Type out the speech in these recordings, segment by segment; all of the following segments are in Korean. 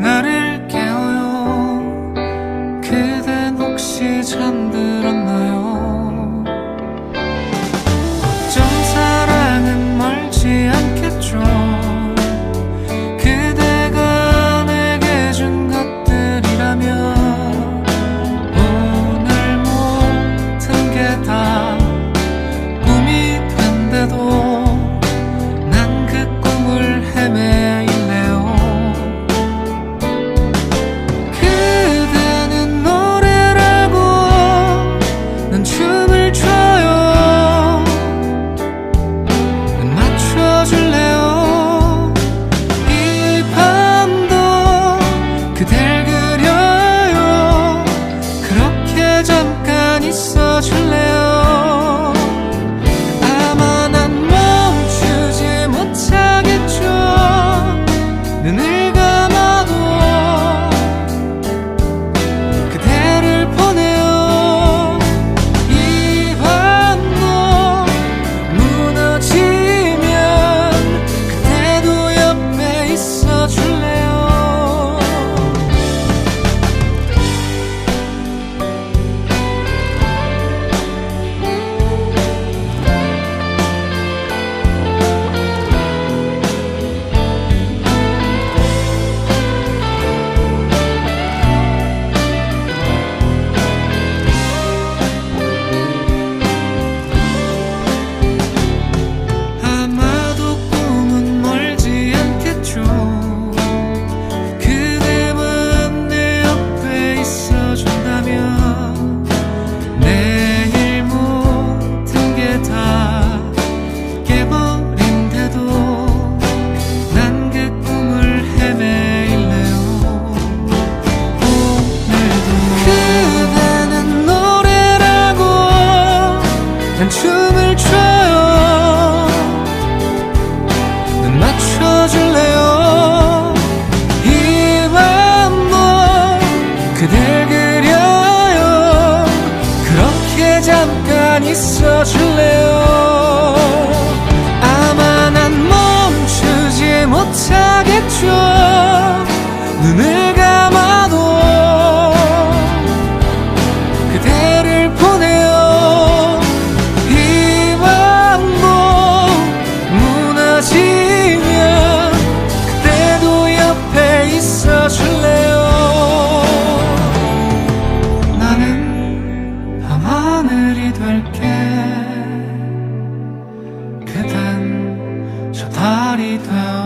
나를 깨워요. 그댄 혹시 잠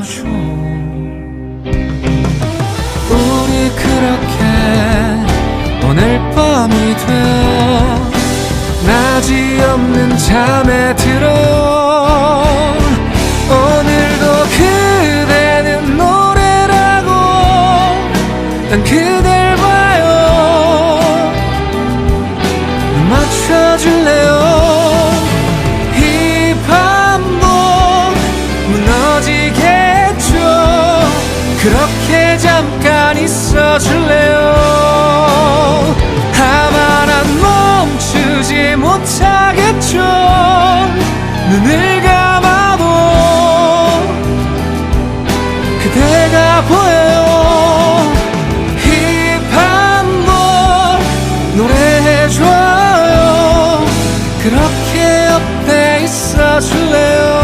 안아줘 우리 그렇게 오늘 밤이 돼. 낮이 없는 잠에 들어. 오늘도 그대는 노래라고 난 그대 잠깐 있어줄래요? 아마 난 멈추지 못하겠죠. 눈을 감아도 그대가 보여요. 이 밤도 노래해줘요. 그렇게 옆에 있어줄래요?